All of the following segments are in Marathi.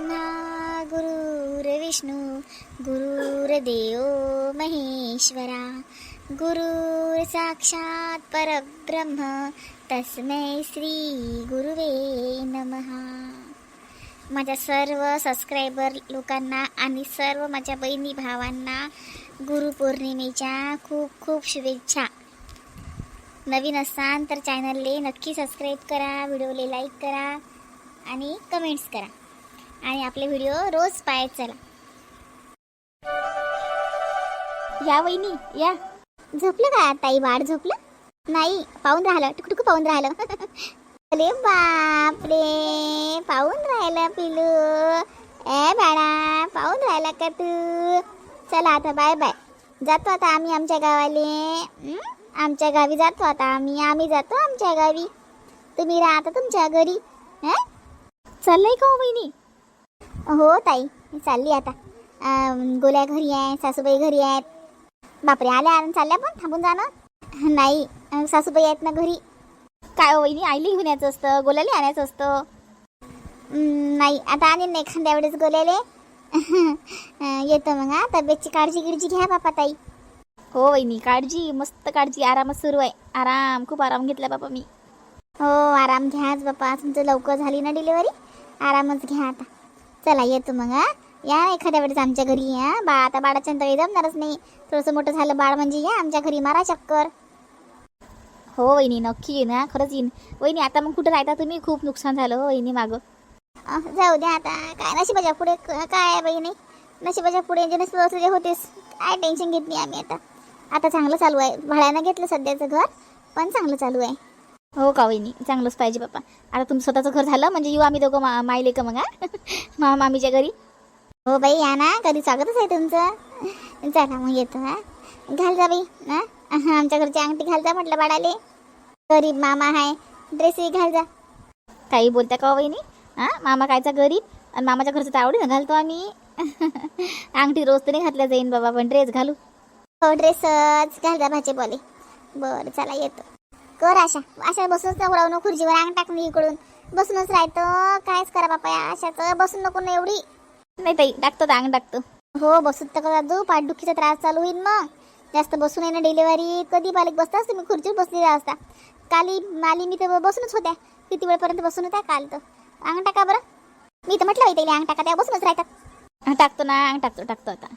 ब्रह्मा गुरुर्विष्णू गुरुर्देव महेश्वरा। गुरुर साक्षात परब्रह्म तस्मै श्री गुरुवे नमहा माझ्या सर्व सबस्क्रायबर लोकांना आणि सर्व माझ्या बहिणी भावांना गुरुपौर्णिमेच्या खूप खूप शुभेच्छा. नवीन असाल तर चॅनलले नक्की सबस्क्राईब करा व्हिडिओले लाईक करा आणि कमेंट्स करा. आणि आपले व्हिडिओ रोज पाहत चला. या वहिनी या. झोपलं का ताई बाळ? झोपलं? नाही पाहून राहिलं. टुकटुक पाहून राहिलं. अरे बापरे पाहून राहिलं पिलू. ए बाळा पाहून राहिला का तू? चला आता बाय बाय जातो आता आम्ही आमच्या गावाले. आमच्या गावी जातो आता आम्ही. आम्ही जातो आमच्या गावी. तुम्ही राहता तुमच्या घरी. हं? चाललंय का हो वहिनी? हो ताई. मी चालली आता. अं, गोल्या घरी आहे सासूबाई घरी आहेत. बापरे आल्या आणि चालल्या पण? थांबून जाणं नाही अं, सासूबाई आहेत ना घरी. काय हो वहिनी आईली घेऊन यायचं असतं? गोल्याला आणायचं असतं? नाही आता आणीन ना एखाद्या वेळेस गोल्याले. अं, येतो मग हा. तब्येतची काळजी गिळजी घ्या बापा ताई. हो वहिनी काळजी मस्त काळजी. आरामच सुरू आहे. आराम खूप आराम घेतला बाबा मी. हो आराम घ्याच बापा. तुमचं लवकर झाली ना डिलिव्हरी? आरामच घ्या आता. चला येतो मग या एखाद्या वेळेस आमच्या घरी या बा आता बाळाच्या तळी जमणारच नाही. थोडंसं मोठं झालं बाळ म्हणजे या आमच्या घरी मारा चक्कर. हो वहिनी नक्की येईन हा. खरंच येईन. वहिनी आता मग कुठं राहता तुम्ही खूप नुकसान झालं हो वहिनी मागं. जाऊ द्या आता. काय नशिबाच्या पुढे काय बहिणी नशिबाच्या पुढे म्हणजे जे नशीब असं होतेच काय टेन्शन घेत नाही आम्ही आता. आता चांगलं चालू आहे. भाड्यानं घेतलं सध्याचं घर पण चांगलं चालू आहे. हो का वहिनी? चांगलंच पाहिजे बाप्पा. आता तुमचं स्वतःचं घर झालं म्हणजे येऊ आम्ही दोघं मा मायले का मग मा मामीच्या घरी. हो बाई या ना. कधी स्वागतच आहे तुमचं. चला मग येतो हा. घाल जा बाई हा. आमच्या घरची अंगठी घाल जा म्हटलं बाळाले. गरीब मामा आहे ड्रेसही घाल जा. काही बोलता का हो वहिनी? हा मामा कायचा गरीब आणि मामाच्या घरचं तर आवडीनं घालतो आम्ही. अंगठी रोज तरी घातल्या जाईन बाबा पण ड्रेस घालू. हो ड्रेसच घाल जा भाचे बोले बरं चला येतो. कर आशा अशा बसूनच नको खुर्चीवर अंग टाकून इकडून. बसूनच राहतं कायच करा बापा या अशाचं बसून नको ना एवढी. नाही ताई टाकतो तर अंग टाकतो. हो बसून तर का दादू पाठदुखीचा त्रास चालू होईल मग. जास्त बसून आहे ना डिलिव्हरी कधी बालिक बसताच तुम्ही खुर्चीवर बसलेला असता. काली माली मी तर बसूनच होत्या. किती वेळपर्यंत बसून होत्या काल तर. अंग टाका बरं. मी तर म्हटलं बाई अंग टाका त्या बसूनच राहतात. टाकतो ना अंग टाकतो टाकतो आता.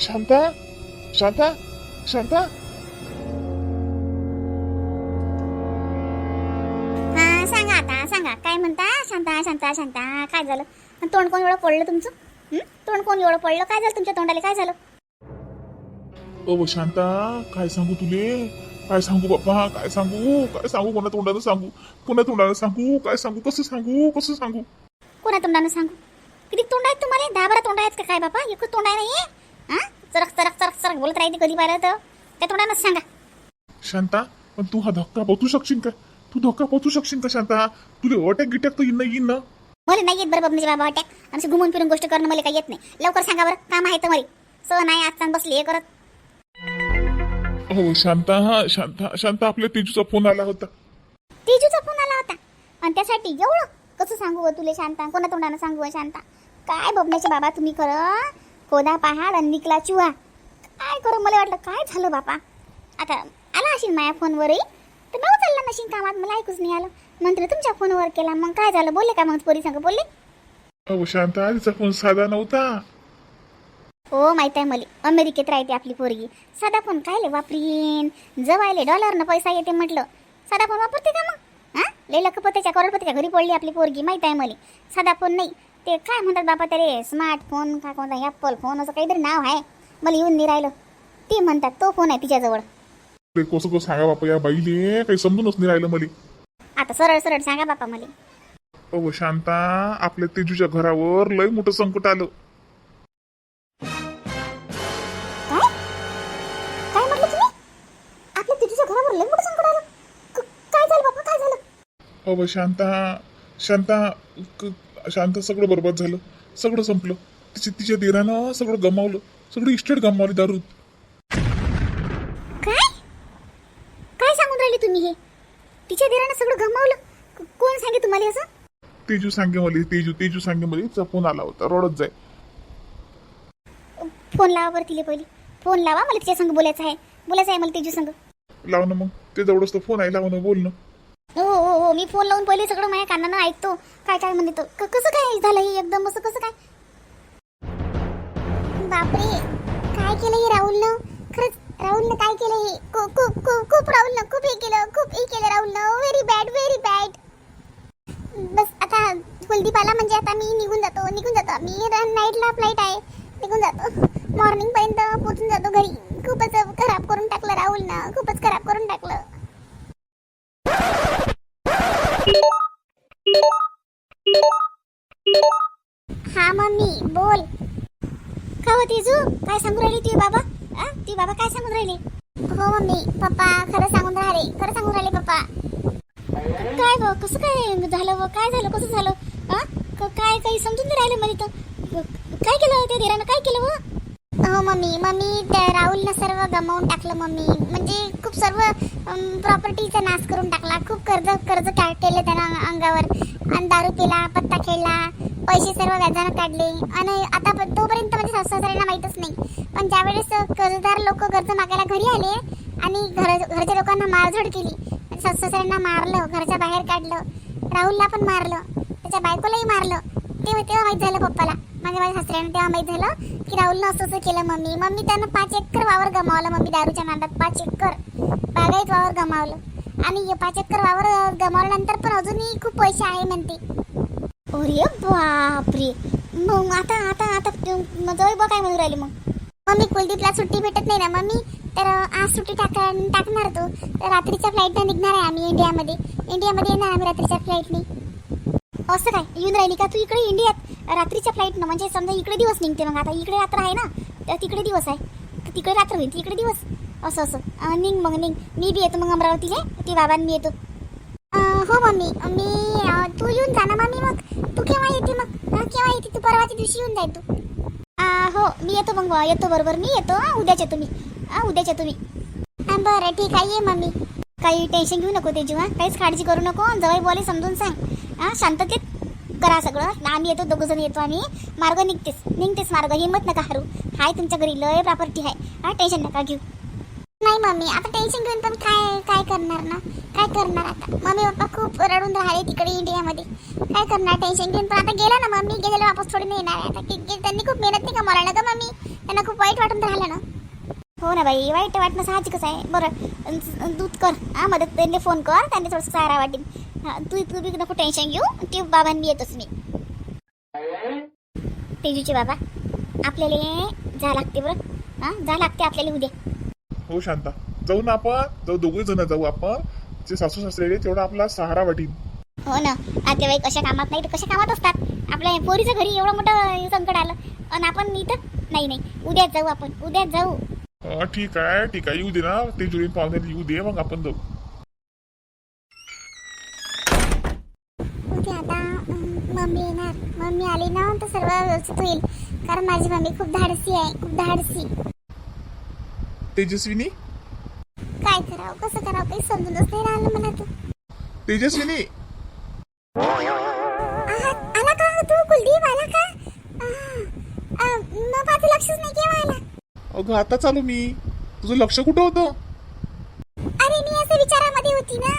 शांता? शांता? शांता? हा सांगा आता सांगा. काय म्हणता? शांता शांता शांता. काय झालं? आणि तोंड कोण एवढं पडलं तुमचं? हं? तोंड कोण एवढं पडलं? काय झालं तुमच्या तोंडाला? काय झालं? ओ शांता काय सांगू तुले? काय सांगू बाप्पा? काय सांगू? काय सांगू? कोणा तोंडानं सांगू? कोणा तोंडानं सांगू? काय सांगू? कसं सांगू? कसं सांगू? कोणा तोंडानं सांगू? किती तोंड आहेत तुम्हाला? दहा बारा तोंड आहेत का काय बाबा एकच तोंड आहे नाही हा? चरक चरक चरक चरक बोलत राहते कधी पाहिलं तर? त्या तोंडानंच सांगा. शांता पण तू हा धक्का पोचू शकशील का? तू धक्का पोचू शकशील का शांता? तुले अटॅक गिटॅक तर येईन येईन ना मला नाही येत बरं बाबा बाबा अटॅक आणि घुमून फिरून गोष्ट करणं मला काही येत नाही. लवकर सांगा बरं काम आहे तर सण आहे आज सांग बसली हे करत. हो शांता हा शांता शांता आपल्या तेजूचा फोन आला होता. तेजूचा फोन आला होता. आणि त्यासाठी एवढं कसं सांगू गं तुले शांता? कोणा तोंडानं सांगू गं शांता? काय बबण्याचे बाबा तुम्ही खरं? कोदा पहाड आणि निकला चुहा काय करू मला वाटलं काय झालं बापा? आता आला असेल माझ्या फोनवरही? तर मी उचलला नशीन कामात मला ऐकूच नाही आलं. नंतर तुमच्या फोनवर केला मग काय झालं? बोलले का मग पोरी सांग? बोलले? अहो शांता तिचा फोन साधा नव्हता. हो माहीत आहे मला. अमेरिकेत राहते आपली पोरगी. साधा फोन कायले वापरीन? जवायले डॉलरनं पैसा येते म्हटलं. साधा फोन वापरते का मग? हा? लय लखपतीच्या करोडपतीच्या घरी पडली आपली पोरगी माहीत आहे मला. साधा फोन नाही. ते काय म्हणतात बापा त्यारे स्मार्टफोन काय कोणता ॲपल फोन असं काहीतरी नाव आहे. मला येऊन नाही राहिलं. ते म्हणतात तो फोन आहे तिच्याजवळ. ते कसं कसं सांगा बापा या बाईले काही समजूनच नाही राहिलं मला. आता सरळ सरळ सांगा बापा मला. अहो शांता आपल्या तेजूच्या घरावर लय मोठं संकट आलं. काय? काय म्हटलं तुम्ही? आपल्या तिच्या घरावर लय मोठं संकट आलं. क- काय झालं बापा? काय झालं? अहो शांता शांता क- शांत सगळं बरबाद झालं. सगळं संपलं. तिच्या तिच्या दिरानं सगळं गमावलं. सगळी इस्टेट गमावली दारू काय? काय सांगून राहिले तुम्ही हे? तिच्या दिरानं सगळं गमावलं? को- कोण सांगे तुम्हाला असं? तेजू सांगे मला तेजू तेजू सांगे मला. फोन आला होता. रडत जाय. फोन लावा बरं तिला पहिली. फोन लावा मला तिच्या संग बोलायचं आहे. बोलायचं आहे मला तेजू संग. लाव ना मग. ते जवळच तो फोन आहे. लाव ना बोल ना. हो हो हो मी फोन लावून पहिले सगळं माझ्या कानानं ऐकतो. काय काय म्हणते तो? क- कसं काय झालं हे एकदम? असं कसं काय? बापरे काय केलं हे राहुलनं? खरंच राहुलनं काय केलं हे? खूप खूप खूप खूप राहुलनं खूप हे केलं खूप हे केलं राहुलनं. व्हेरी बॅड व्हेरी बॅड बस आता कुलदीपाला म्हणजे आता मी निघून जातो निघून जातो. मी नाईटला फ्लाईट आहे निघून जातो. मॉर्निंग पर्यंत पोहोचून जातो घरी. खूपच खराब करून टाकलं राहुलनं खूपच खराब करून टाकलं. मम्मी बोल. का हो जू काय सांगून राहिली तुझे बाबा? आ ती बाबा काय सांगून राहिले? हो मम्मी पप्पा खरं सांगून राहिले खरं सांगून राहिले पप्पा. काय व कसं काय झालं व काय झालं कसं झालं? आ काय काही समजून नाही राहिलं मध्ये तर काय केलं त्या धीरानं काय केलं व हो मम्मी मम्मी त्या राहुलनं सर्व गमावून टाकलं मम्मी. म्हणजे खूप सर्व प्रॉपर्टीचा नाश करून टाकला. खूप कर्ज कर्ज केलं त्यानं अंगावर. आणि दारू पिला पत्ता खेळला पैसे सर्व व्याजानं काढले. आणि आता तोपर्यंत म्हणजे सासू सासऱ्यांना माहीतच नाही. पण ज्यावेळेस कर्जदार लोक कर्ज मागायला घरी आले आणि घर घरच्या लोकांना मारझोड केली सासूसऱ्यांना सासू सासऱ्यांना मारलं घरच्या बाहेर काढलं राहुलला पण मारलं त्याच्या बायकोलाही मारलं तेव्हा तेव्हा माहीत झालं पप्पाला. माझ्या माझ्या सासऱ्यानं तेव्हा माहीत झालं की राहुलनं असं असं केलं मम्मी. मम्मी त्यानं पाच एकर वावर गमावलं मम्मी दारूच्या नादात पाच एकर. बागायत वावर गमावलं. आणि पाच एकर वावर गमावल्यानंतर पण अजूनही खूप पैसे आहे म्हणते. अरे बापरे. मग आता आता आता जवळ बघ काय म्हणून राहिले मग. मम्मी कुलदीपला सुट्टी भेटत नाही ना मम्मी? तर आज सुट्टी टाक टाकणार तो. तर रात्रीच्या फ्लाईटनं निघणार आहे आम्ही इंडियामध्ये. इंडियामध्ये येणार आम्ही रात्रीच्या फ्लाईटने असं काय? येऊन राहिली का तू इकडे इंडियात? रात्रीच्या फ्लाईटनं म्हणजे समजा इकडे दिवस निघते मग. आता इकडे रात्र आहे ना तर तिकडे दिवस आहे. तर तिकडे रात्र होईल तिकडे दिवस. असं असं. निघ मग निघ. मी बी येतो मग अमरावतीला. ती बाबांनी येतो. हो मम्मी. मी अं, तू येऊन जा ना मम्मी. मग तू केव्हा येते मग? अं, केव्हा येते तू? परवाच्या दिवशी येऊन जाय तू. अं, हो मी येतो मग येतो बरोबर. मी येतो. हं, उद्याच येतो मी उद्याच येतो मी अं, बरं ठीक आहे ये मम्मी. काही टेन्शन घेऊ नको ते हा. काहीच काळजी करू नको. जवळ बोले समजून सांग. हा शांततेत करा सगळं. आम्ही येतो दोघं जण येतो आम्ही. मार्ग निघतेस. निघतेस मार्ग. हिंमत नका हरू. हाय तुमच्या घरी लय प्रॉपर्टी आहे हा टेन्शन नका घेऊ. मम्मी आता टेन्शन घेऊन पण काय काय करणार ना? काय करणार आता? मम्मी पप्पा खूप रडून राहिले तिकडे इंडियामध्ये. काय करणार? टेन्शन घेऊन पण आता गेला ना मम्मी? गेलेला वापस थोडी नाही येणार आता. त्यांनी खूप मेहनत नाही कमावला ना का मम्मी? त्यांना खूप वाईट वाटून राहिलं ना. हो ना बाई वाईट वाटणं साहजिकच आहे. बरं दूध कर. हा मदत त्यांनी फोन कर. त्यांनी थोडंसं सारा वाटेल. तू तू बी नको टेन्शन घेऊ. ते बाबांनी येतोच मी. तेजूचे बाबा आपल्याला जा लागते बरं. हां जा लागते आपल्याला उद्या. हो शांता. जाऊ ना आपण जाऊ दोघे जण जाऊ आपण. जे सासू सासरे तेवढा आपला सहारा वाटीन. हो ना. नातेवाईक अशा कामात नाही तर कशा कामात असतात? आपल्या पोरीचं घरी एवढं मोठं संकट आलं. आणि आपण इथं? नाही नाही. उद्याच जाऊ आपण. उद्याच जाऊ. अं, ठीक आहे ठीक आहे. येऊ दे ना. ते जुळी पाहुणे येऊ दे मग आपण जाऊ. आता अं, मम्मी येणार. मम्मी आली ना तर सर्व व्यवस्थित होईल. कारण माझी मम्मी खूप धाडसी आहे. खूप धाडसी. तेजस्विनी? काय करावं? कसं करावं? काही समजूनच नाही राहिलं मला तू तेजस्विनी आला का तू? कुलदीप आला का? मग माझं लक्षच नाही केव्हा आला. अगं आता चालू मी. तुझं लक्ष कुठं होतं? अरे मी असं विचारामध्ये होती ना.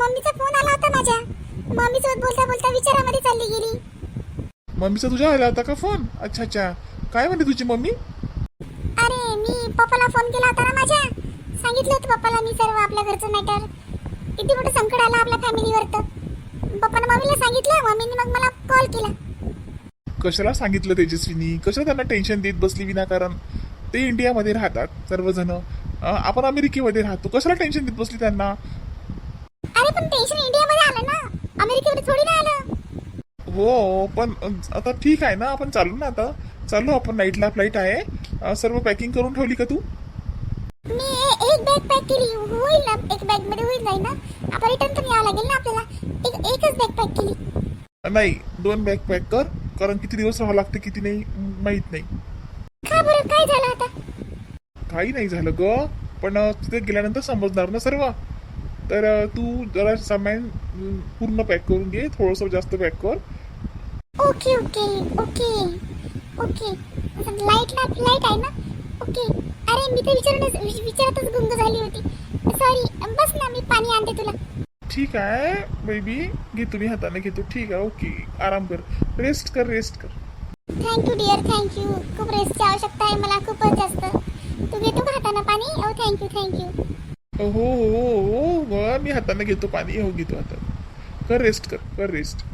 मम्मीचा फोन आला होता माझ्या. मम्मी सोबत बोलता बोलता विचारामध्ये चालली गेली. मम्मीचा तुझ्या आला होता का फोन? अच्छा अच्छा. काय म्हणते तुझी मम्मी? पप्पाला फोन केला होता ना माझ्या? सांगितलं होतं पप्पाला मी सर्व आपल्या घरचं मॅटर किती मोठं संकट आलं आपल्या फॅमिलीवर तर. पप्पानं मम्मीला सांगितलं मम्मीने मग मला कॉल केला. कशाला सांगितलं तेजस्विनी? कशाला त्यांना टेन्शन देत बसली विनाकारण? ते इंडियामध्ये राहतात सर्वजण. आपण अमेरिकेमध्ये राहतो. कशाला टेन्शन देत बसली त्यांना? अरे पण टेन्शन इंडियामध्ये आलं ना. अमेरिकेमध्ये थोडी नाही आलं. हो पण आता ठीक आहे ना आपण चालू ना आता. चालू आपण नाईटला फ्लाईट आहे. सर्व पॅकिंग करून ठेवली का तू? मी एक बॅग पॅक केली. होईल ना एक बॅगमध्ये होईल जाईल ना? आपण रिटर्न पण यावं लागेल ना आपल्याला. एक एकच बॅग पॅक केली. नाही दोन बॅग पॅक कर कारण किती दिवस राहावं लागतं किती नाही माहीत नाही. का बरं? काय झालं आता? काही नाही झालं ग पण तिथे गेल्यानंतर समजणार ना सर्व. तर तू जरा सामान पूर्ण पॅक करून घे थोडंसं जास्त पॅक कर. Okay okay okay okay light ना लाइट आहे ना ओके अरे मी तर विचारूनच विच- विचारातच गुंग झाली होती सॉरी बस ना मी पाणी आणते तुला ठीक आहे बेबी घे तुम्ही हाताने घेतो ठीक आहे ओके आराम कर रेस्ट कर रेस्ट कर थँक्यू डिअर थँक्यू खूप रेस्टची आवश्यकता आहे मला खूपच जास्त तू घेतो का हाताने पाणी ओ थँक्यू थँक्यू हो हो हो हो मी हाताने घेतो पाणी हो घेतो हाताने कर रेस्ट कर कर रेस्ट